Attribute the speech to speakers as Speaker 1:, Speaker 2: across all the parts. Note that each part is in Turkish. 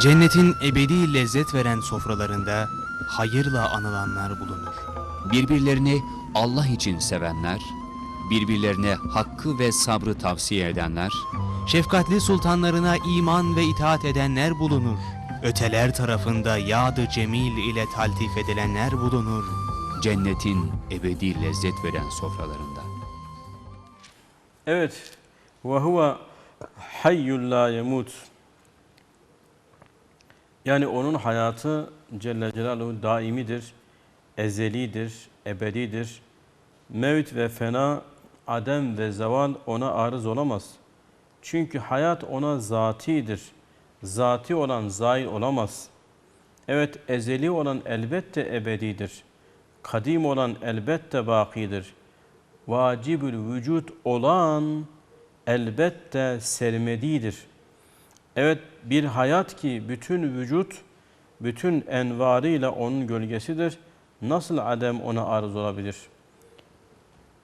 Speaker 1: Cennetin ebedi lezzet veren sofralarında hayırla anılanlar bulunur.
Speaker 2: Birbirlerini Allah için sevenler, birbirlerine hakkı ve sabrı tavsiye edenler,
Speaker 1: Şefkatli sultanlarına iman ve itaat edenler bulunur. Öteler tarafında yadı cemil ile taltif edilenler bulunur.
Speaker 2: cennetin ebedi lezzet veren sofralarında.
Speaker 3: Evet. Ve huve hayyul la yemut. Yani onun hayatı Celle Celaluhu daimidir, ezelidir, ebedidir. Mevt ve fena, adem ve zeval ona arız olamaz. Çünkü hayat ona zatidir. Zati olan zail olamaz. Evet ezeli olan elbette ebedidir. Kadim olan elbette bakidir vacibül vücut olan elbette sermedidir. Evet bir hayat ki bütün vücut, bütün envarıyla onun gölgesidir. Nasıl adem ona arz olabilir?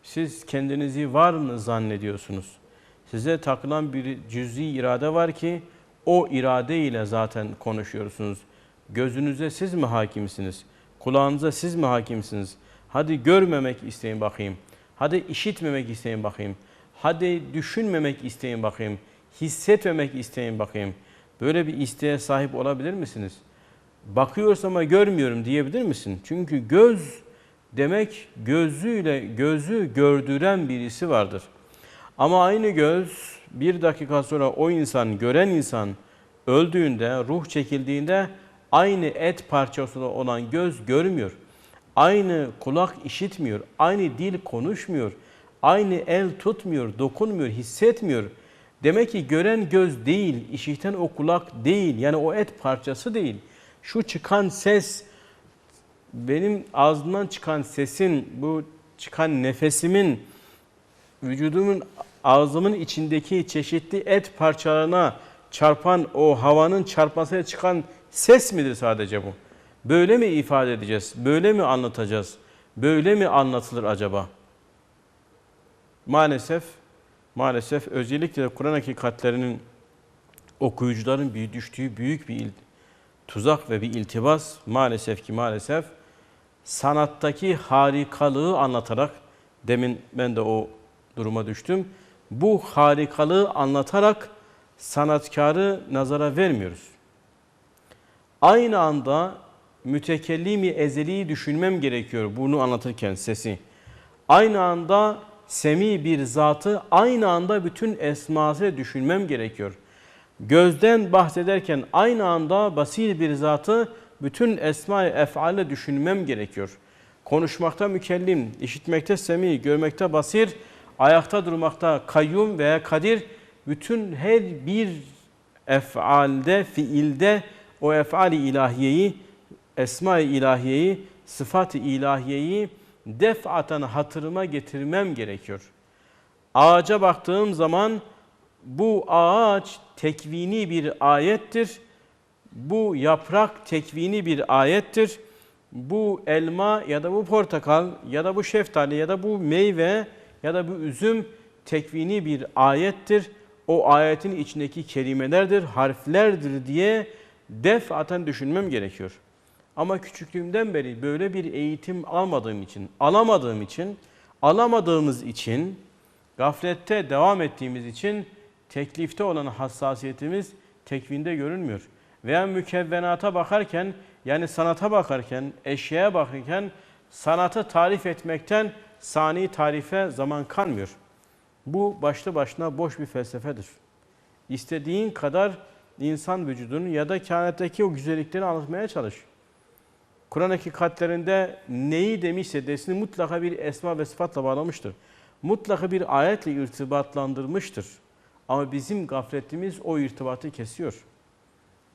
Speaker 3: Siz kendinizi var mı zannediyorsunuz? Size takılan bir cüz'i irade var ki o irade ile zaten konuşuyorsunuz. Gözünüze siz mi hakimsiniz? Kulağınıza siz mi hakimsiniz? Hadi görmemek isteyin bakayım. Hadi işitmemek isteyin bakayım. Hadi düşünmemek isteyin bakayım. Hissetmemek isteyin bakayım. Böyle bir isteğe sahip olabilir misiniz? Bakıyorsam ama görmüyorum diyebilir misin? Çünkü göz demek gözüyle gözü gördüren birisi vardır. Ama aynı göz bir dakika sonra o insan, gören insan öldüğünde, ruh çekildiğinde aynı et parçası olan göz görmüyor. Aynı kulak işitmiyor, aynı dil konuşmuyor, aynı el tutmuyor, dokunmuyor, hissetmiyor. Demek ki gören göz değil, işiten o kulak değil, yani o et parçası değil. Şu çıkan ses, benim ağzımdan çıkan sesin, bu çıkan nefesimin, vücudumun, ağzımın içindeki çeşitli et parçalarına çarpan o havanın çarpmasıyla çıkan ses midir sadece bu? Böyle mi ifade edeceğiz? Böyle mi anlatacağız? Böyle mi anlatılır acaba? Maalesef, maalesef özellikle Kur'an hakikatlerinin okuyucuların bir düştüğü büyük bir tuzak ve bir iltibas maalesef ki maalesef sanattaki harikalığı anlatarak demin ben de o duruma düştüm. Bu harikalığı anlatarak sanatkarı nazara vermiyoruz. Aynı anda mütekellimi ezeliyi düşünmem gerekiyor bunu anlatırken sesi. Aynı anda semi bir zatı aynı anda bütün esmasıyla düşünmem gerekiyor. Gözden bahsederken aynı anda basir bir zatı bütün esma-i ef'alle düşünmem gerekiyor. Konuşmakta mükellim, işitmekte semi, görmekte basir, ayakta durmakta kayyum veya kadir bütün her bir ef'alde, fiilde o ef'ali ilahiyeyi, esma-i ilahiyeyi, sıfat-ı ilahiyeyi defaten hatırıma getirmem gerekiyor. Ağaca baktığım zaman bu ağaç tekvini bir ayettir. Bu yaprak tekvini bir ayettir. Bu elma ya da bu portakal ya da bu şeftali ya da bu meyve ya da bu üzüm tekvini bir ayettir. O ayetin içindeki kelimelerdir, harflerdir diye defaten düşünmem gerekiyor. Ama küçüklüğümden beri böyle bir eğitim almadığım için, alamadığım için, alamadığımız için, gaflette devam ettiğimiz için teklifte olan hassasiyetimiz tekvinde görünmüyor. Veya mükevvenata bakarken, yani sanata bakarken, eşyaya bakarken sanatı tarif etmekten sani tarife zaman kalmıyor. Bu başlı başına boş bir felsefedir. İstediğin kadar insan vücudunu ya da kainattaki o güzellikleri anlatmaya çalış. Kur'an hakikatlerinde neyi demişse desin mutlaka bir esma ve sıfatla bağlamıştır. Mutlaka bir ayetle irtibatlandırmıştır. Ama bizim gafletimiz o irtibatı kesiyor.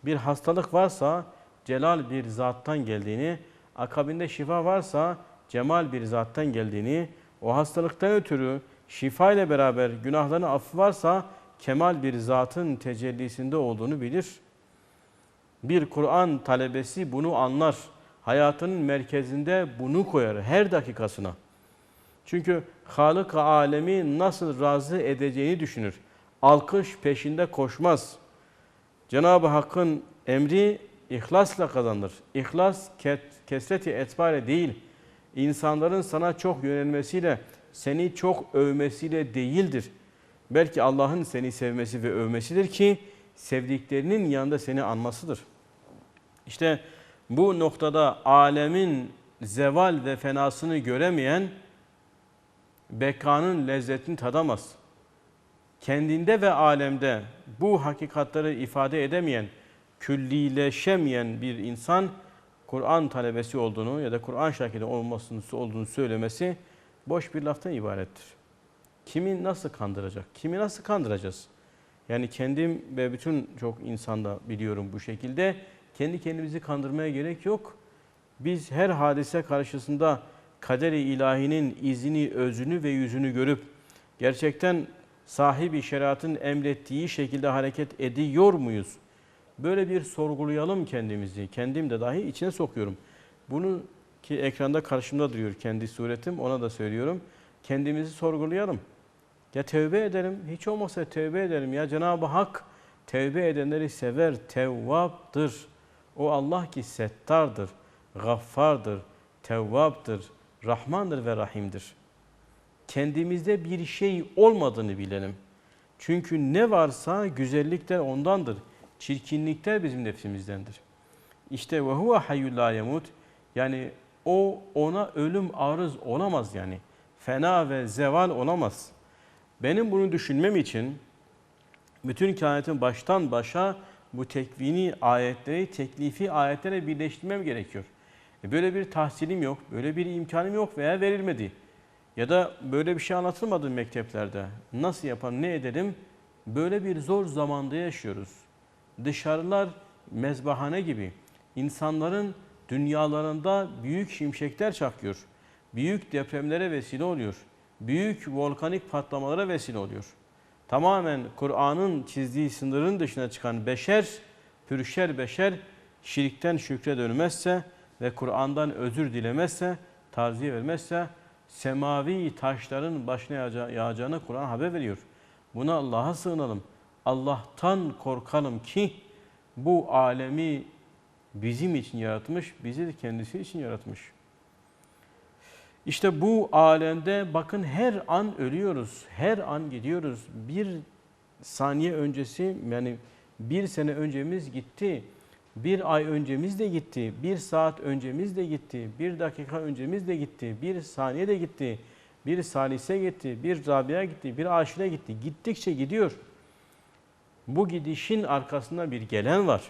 Speaker 3: Bir hastalık varsa celal bir zattan geldiğini, akabinde şifa varsa cemal bir zattan geldiğini, o hastalıktan ötürü şifa ile beraber günahların affı varsa kemal bir zatın tecellisinde olduğunu bilir. Bir Kur'an talebesi bunu anlar. Hayatının merkezinde bunu koyar her dakikasına. Çünkü Halık alemi nasıl razı edeceğini düşünür. Alkış peşinde koşmaz. Cenab-ı Hakk'ın Emri ihlasla kazanır. İhlas kesreti etbare değil. İnsanların sana çok yönelmesiyle, seni çok övmesiyle değildir. Belki Allah'ın seni sevmesi ve övmesidir ki sevdiklerinin yanında seni anmasıdır. İşte bu noktada alemin zeval ve fenasını göremeyen bekanın lezzetini tadamaz. Kendinde ve alemde bu hakikatleri ifade edemeyen, küllileşemeyen bir insan Kur'an talebesi olduğunu ya da Kur'an şakiri olmasının olduğunu söylemesi boş bir laftan ibarettir. Kimi nasıl kandıracak? Kimi nasıl kandıracağız? Yani kendim ve bütün çok insanda biliyorum bu şekilde. Kendi kendimizi kandırmaya gerek yok. Biz her hadise karşısında kader-i ilahinin izini, özünü ve yüzünü görüp gerçekten sahibi şeriatın emrettiği şekilde hareket ediyor muyuz? Böyle bir sorgulayalım kendimizi. Kendim de dahi içine sokuyorum. Bunu ki ekranda karşımda duruyor kendi suretim ona da söylüyorum. Kendimizi sorgulayalım. Ya tevbe edelim. Hiç olmazsa tevbe edelim. Ya Cenab-ı Hak tevbe edenleri sever. Tevvaptır. O Allah ki settardır, gaffardır, tevvaptır, rahmandır ve rahimdir. Kendimizde bir şey olmadığını bilelim. Çünkü ne varsa güzellikler ondandır. Çirkinlikler bizim nefsimizdendir. İşte ve huve hayyul la yemut. Yani o ona ölüm arız olamaz yani. Fena ve zeval olamaz. Benim bunu düşünmem için bütün kainatın baştan başa bu tekvini ayetleri teklifi ayetlere birleştirmem gerekiyor. E böyle bir tahsilim yok, böyle bir imkanım yok veya verilmedi. Ya da böyle bir şey anlatılmadı mekteplerde. Nasıl yapalım, ne edelim? Böyle bir zor zamanda yaşıyoruz. Dışarılar mezbahane gibi. İnsanların dünyalarında büyük şimşekler çakıyor. Büyük depremlere vesile oluyor. Büyük volkanik patlamalara vesile oluyor. Tamamen Kur'an'ın çizdiği sınırın dışına çıkan beşer, pürüşer beşer şirkten şükre dönmezse ve Kur'an'dan özür dilemezse, tavsiye vermezse semavi taşların başına yağaca- yağacağını Kur'an haber veriyor. Buna Allah'a sığınalım. Allah'tan korkalım ki bu alemi bizim için yaratmış, bizi de kendisi için yaratmış. İşte bu alemde bakın her an ölüyoruz, her an gidiyoruz. Bir saniye öncesi yani bir sene öncemiz gitti, bir ay öncemiz de gitti, bir saat öncemiz de gitti, bir dakika öncemiz de gitti, bir saniye de gitti, bir salise gitti, bir Rabia gitti, bir aşire gitti. Gittikçe gidiyor. Bu gidişin arkasında bir gelen var.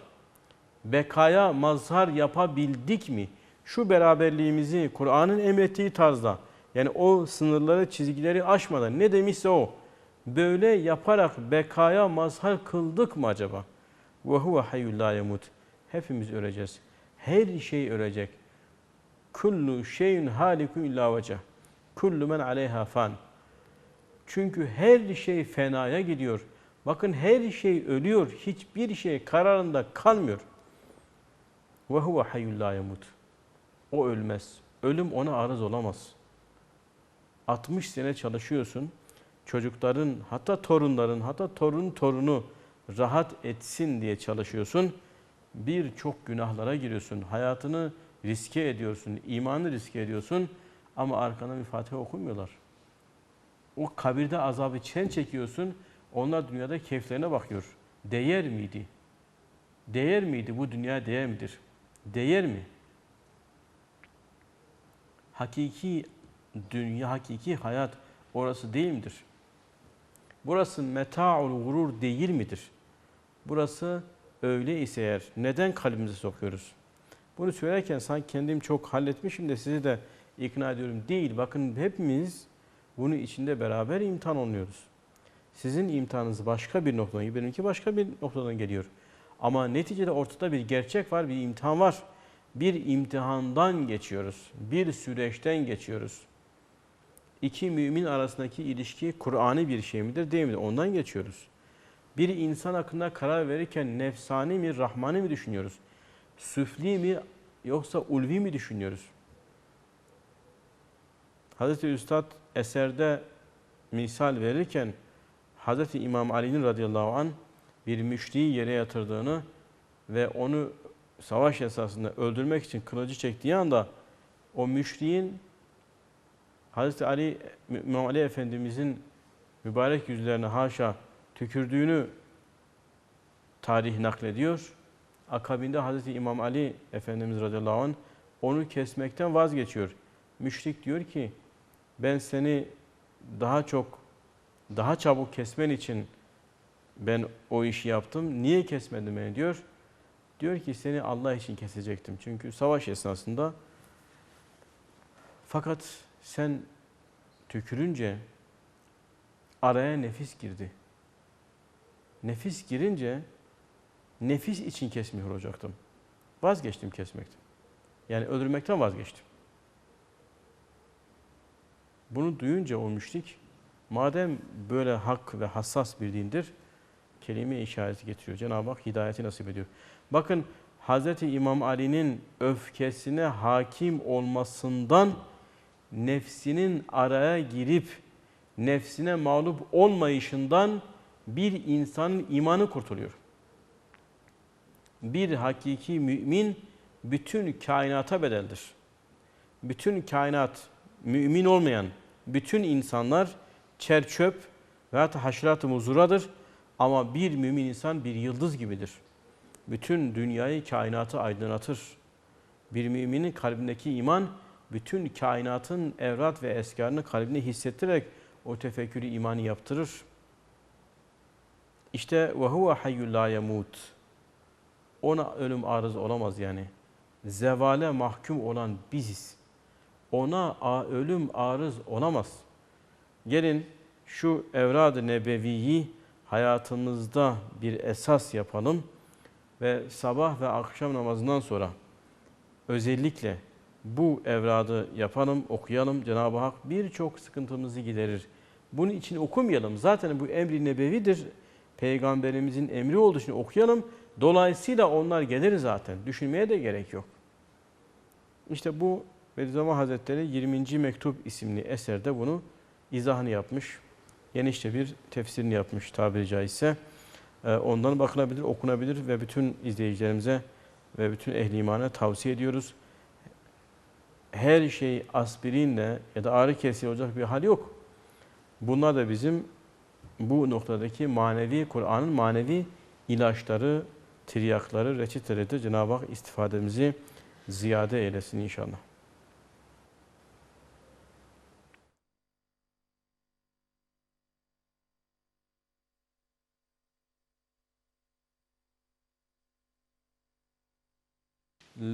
Speaker 3: Bekaya mazhar yapabildik mi? Şu beraberliğimizi Kur'an'ın emrettiği tarzda yani o sınırları çizgileri aşmadan ne demişse o böyle yaparak bekaya mazhar kıldık mı acaba? Ve huve hayyul la. Hepimiz öleceğiz. Her şey ölecek. Kullu şeyin halikun illa veceh. Kullu men aleyha fan. Çünkü her şey fenaya gidiyor. Bakın her şey ölüyor. Hiçbir şey kararında kalmıyor. Ve huve hayyul la yemut. O ölmez. Ölüm ona arız olamaz. 60 sene çalışıyorsun. Çocukların hatta torunların hatta torun torunu rahat etsin diye çalışıyorsun. Birçok günahlara giriyorsun. Hayatını riske ediyorsun. imanı riske ediyorsun. Ama arkana bir Fatiha okumuyorlar. O kabirde azabı çen çekiyorsun. Onlar dünyada keyiflerine bakıyor. Değer miydi? Değer miydi? Bu dünya değer midir? Değer mi? Hakiki dünya, hakiki hayat orası değil midir? Burası meta'ul gurur değil midir? Burası öyle ise eğer neden kalbimize sokuyoruz? Bunu söylerken sanki kendim çok halletmişim de sizi de ikna ediyorum. Değil. Bakın hepimiz bunu içinde beraber imtihan oluyoruz. Sizin imtihanınız başka bir noktadan, benimki başka bir noktadan geliyor. Ama neticede ortada bir gerçek var, bir imtihan var. Bir imtihandan geçiyoruz. Bir süreçten geçiyoruz. İki mümin arasındaki ilişki Kur'an'ı bir şey midir değil midir? Ondan geçiyoruz. Bir insan hakkında karar verirken nefsani mi, rahmani mi düşünüyoruz? Süfli mi yoksa ulvi mi düşünüyoruz? Hazreti Üstad eserde misal verirken Hazreti İmam Ali'nin radıyallahu an bir müşriyi yere yatırdığını ve onu savaş esasında öldürmek için kılıcı çektiği anda o müşriğin Hazreti Ali, İmam Ali Efendimizin mübarek yüzlerine haşa tükürdüğünü tarih naklediyor. Akabinde Hazreti İmam Ali Efendimiz radıyallahu anh onu kesmekten vazgeçiyor. Müşrik diyor ki ben seni daha çok daha çabuk kesmen için ben o işi yaptım. Niye kesmedin beni diyor. Diyor ki seni Allah için kesecektim. Çünkü savaş esnasında fakat sen tükürünce araya nefis girdi. Nefis girince nefis için kesmiyor olacaktım. Vazgeçtim kesmekten. Yani öldürmekten vazgeçtim. Bunu duyunca o müşrik madem böyle hak ve hassas bir dindir kelime işareti getiriyor. Cenab-ı Hak hidayeti nasip ediyor. Bakın Hz. İmam Ali'nin öfkesine hakim olmasından nefsinin araya girip nefsine mağlup olmayışından bir insanın imanı kurtuluyor. Bir hakiki mümin bütün kainata bedeldir. Bütün kainat mümin olmayan bütün insanlar çerçöp veyahut haşerat-ı muzuradır. Ama bir mümin insan bir yıldız gibidir. Bütün dünyayı, kainatı aydınlatır. Bir müminin kalbindeki iman bütün kainatın evrat ve eskarını kalbine hissettirerek o tefekkürü imanı yaptırır. İşte huve hayyul la yemut. Ona ölüm arız olamaz yani. Zevale mahkum olan biziz. Ona ölüm arız olamaz. Gelin şu evrad-ı nebeviyi hayatımızda bir esas yapalım ve sabah ve akşam namazından sonra özellikle bu evradı yapalım, okuyalım. Cenab-ı Hak birçok sıkıntımızı giderir. Bunun için okumayalım. Zaten bu emri nebevidir. Peygamberimizin emri olduğu için okuyalım. Dolayısıyla onlar gelir zaten. Düşünmeye de gerek yok. İşte bu Bediüzzaman Hazretleri 20. Mektup isimli eserde bunu izahını yapmış. Genişçe bir tefsirini yapmış tabiri caizse. Ee, Ondan bakılabilir, okunabilir ve bütün izleyicilerimize ve bütün ehli imana tavsiye ediyoruz. Her şey aspirinle ya da ağrı kesici olacak bir hal yok. Bunlar da bizim bu noktadaki manevi, Kur'an'ın manevi ilaçları, tiryakları, reçeteleridir. Cenab-ı Hak istifademizi ziyade eylesin inşallah.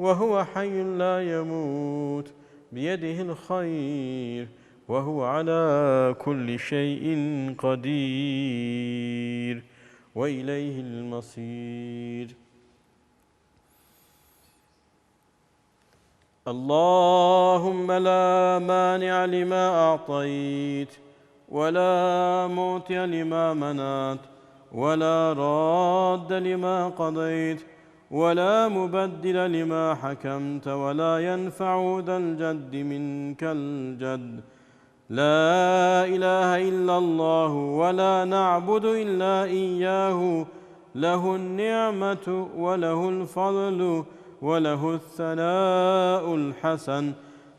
Speaker 3: وهو حي لا يموت بيده الخير وهو على كل شيء قدير وإليه المصير. اللهم لا مانع لما أعطيت ولا معطي لما منعت ولا راد لما قضيت ولا مبدل لما حكمت ولا ينفع ذا الجد منك الجد. لا إله إلا الله ولا نعبد إلا إياه. له النعمة وله الفضل وله الثناء الحسن.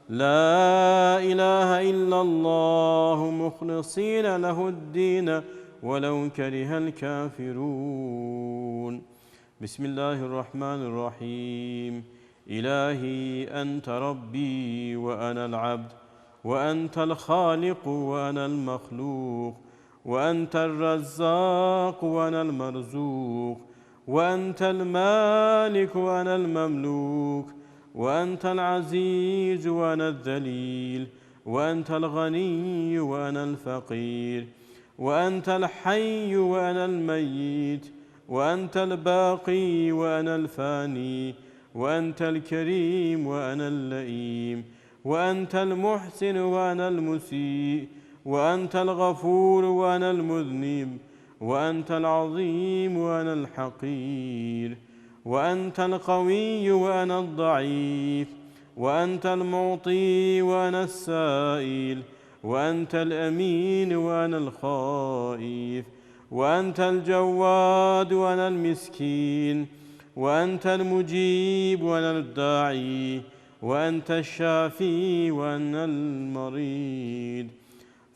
Speaker 3: لا إله إلا الله مخلصين له الدين ولو كره الكافرون. بسم الله الرحمن الرحيم. إلهي أنت ربي وأنا العبد وأنت الخالق وأنا المخلوق وأنت الرزاق وأنا المرزوق وأنت المالك وأنا المملوك وأنت العزيز وأنا الذليل وأنت الغني وأنا الفقير وأنت الحي وأنا الميت وأنت الباقي وأنا الفاني وأنت الكريم وأنا اللئيم وأنت المحسن وأنا المسيء وأنت الغفور وأنا المذنب وأنت العظيم وأنا الحقير وأنت القوي وأنا الضعيف وأنت المعطي وأنا السائل وأنت الأمين وأنا الخائف. وأنت الجواد وأنا المسكين وأنت المجيب وأنا الداعي وأنت الشافي وأنا المريض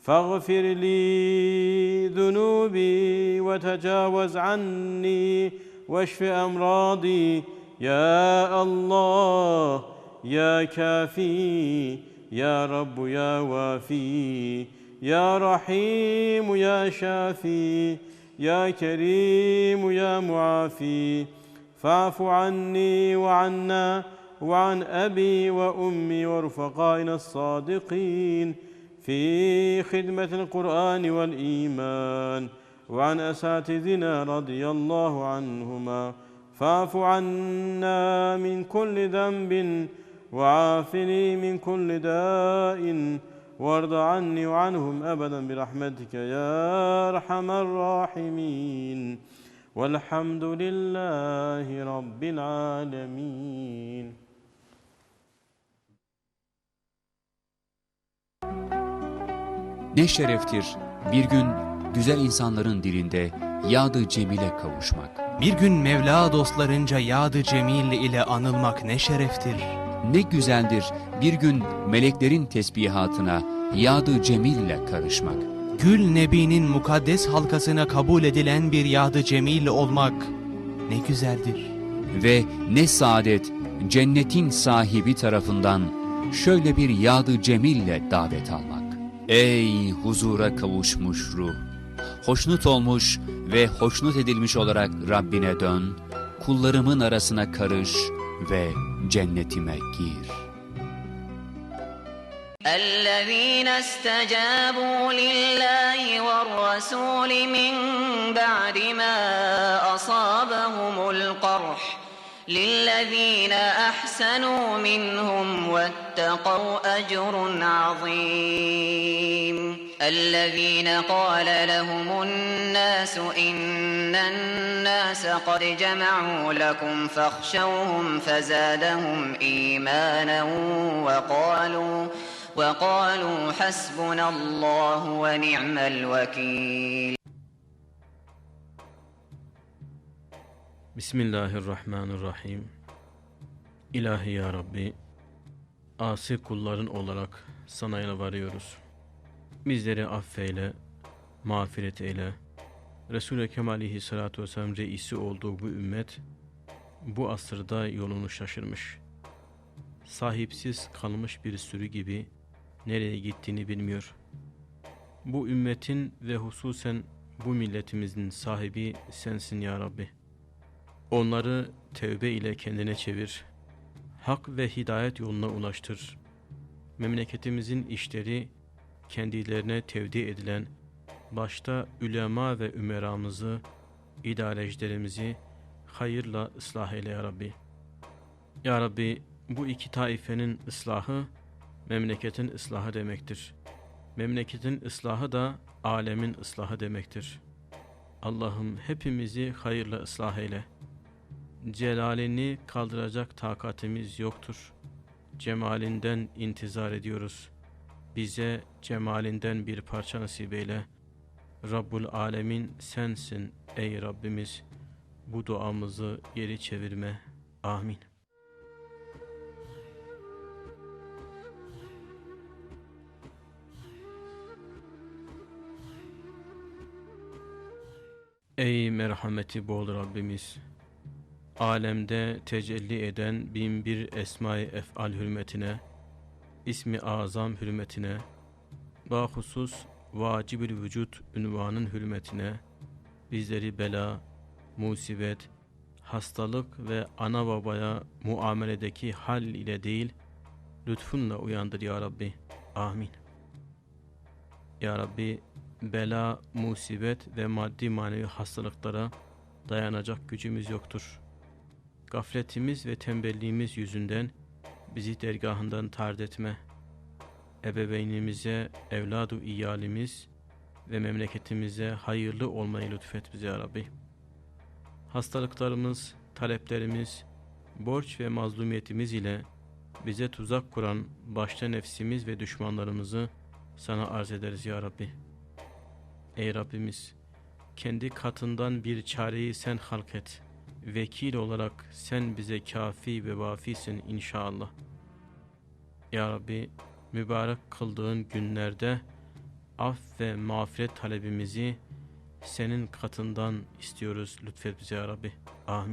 Speaker 3: فاغفر لي ذنوبي وتجاوز عني واشف أمراضي. يا الله يا كافي يا رب يا وافي. يا رحيم يا شافي يا كريم يا معافي فاعف عني وعنا وعن أبي وأمي ورفقائنا الصادقين في خدمة القرآن والإيمان وعن أساتذنا رضي الله عنهما فاعف عنا من كل ذنب وعافني من كل داء وارض عني وعنهم أبدا برحمتك يا أرحم الراحمين والحمد لله رب العالمين
Speaker 2: Ne şereftir bir gün güzel insanların dilinde yadı cemile kavuşmak.
Speaker 1: Bir gün Mevla dostlarınca yadı cemil ile anılmak ne şereftir.
Speaker 2: Ne güzeldir bir gün meleklerin tesbihatına yadı cemil ile karışmak.
Speaker 1: Gül Nebi'nin mukaddes halkasına kabul edilen bir yadı cemil olmak ne güzeldir.
Speaker 2: Ve ne saadet cennetin sahibi tarafından şöyle bir yadı cemille davet almak. Ey huzura kavuşmuş ruh! Hoşnut olmuş ve hoşnut edilmiş olarak Rabbine dön, kullarımın arasına karış ve cennetime gir.
Speaker 4: الذين استجابوا لله والرسول من بعد ما أصابهم القرح للذين أحسنوا منهم واتقوا أجر عظيم الذين قال لهم الناس إن الناس قد جمعوا لكم فاخشوهم فزادهم إيمانا وقالوا وقالوا حسبنا الله ونعم الوكيل
Speaker 3: Bismillahirrahmanirrahim. İlahi ya Rabbi, asi kulların olarak sana yalvarıyoruz. Bizleri affeyle, mağfiret eyle. Resul-i Ekrem aleyhissalatu vesselam reisi olduğu bu ümmet, bu asırda yolunu şaşırmış. Sahipsiz kalmış bir sürü gibi nereye gittiğini bilmiyor. Bu ümmetin ve hususen bu milletimizin sahibi sensin ya Rabbi. Onları tevbe ile kendine çevir. Hak ve hidayet yoluna ulaştır. Memleketimizin işleri kendilerine tevdi edilen başta ülema ve ümeramızı, idarecilerimizi hayırla ıslah eyle ya Rabbi. Ya Rabbi bu iki taifenin ıslahı memleketin ıslahı demektir. Memleketin ıslahı da alemin ıslahı demektir. Allah'ım hepimizi hayırla ıslah eyle. Celalini kaldıracak takatimiz yoktur. Cemalinden intizar ediyoruz. Bize cemalinden bir parça nasip eyle. Rabbul Alemin sensin ey Rabbimiz. Bu duamızı geri çevirme. Amin. Ey merhameti bol Rabbimiz! Alemde tecelli eden bin bir esma-i ef'al hürmetine, ismi azam hürmetine, bahusus vacibül vücut ünvanın hürmetine, bizleri bela, musibet, hastalık ve ana babaya muameledeki hal ile değil, lütfunla uyandır ya Rabbi. Amin. Ya Rabbi, bela, musibet ve maddi manevi hastalıklara dayanacak gücümüz yoktur. Gafletimiz ve tembelliğimiz yüzünden bizi dergahından tard etme. Ebeveynimize, evladu iyalimiz ve memleketimize hayırlı olmayı lütfet bize ya Rabbi. Hastalıklarımız, taleplerimiz, borç ve mazlumiyetimiz ile bize tuzak kuran başta nefsimiz ve düşmanlarımızı sana arz ederiz ya Rabbi. Ey Rabbimiz, kendi katından bir çareyi sen halk et. Vekil olarak sen bize kafi ve vafisin inşallah. Ya Rabbi, mübarek kıldığın günlerde af ve mağfiret talebimizi senin katından istiyoruz lütfet bize ya Rabbi. Amin.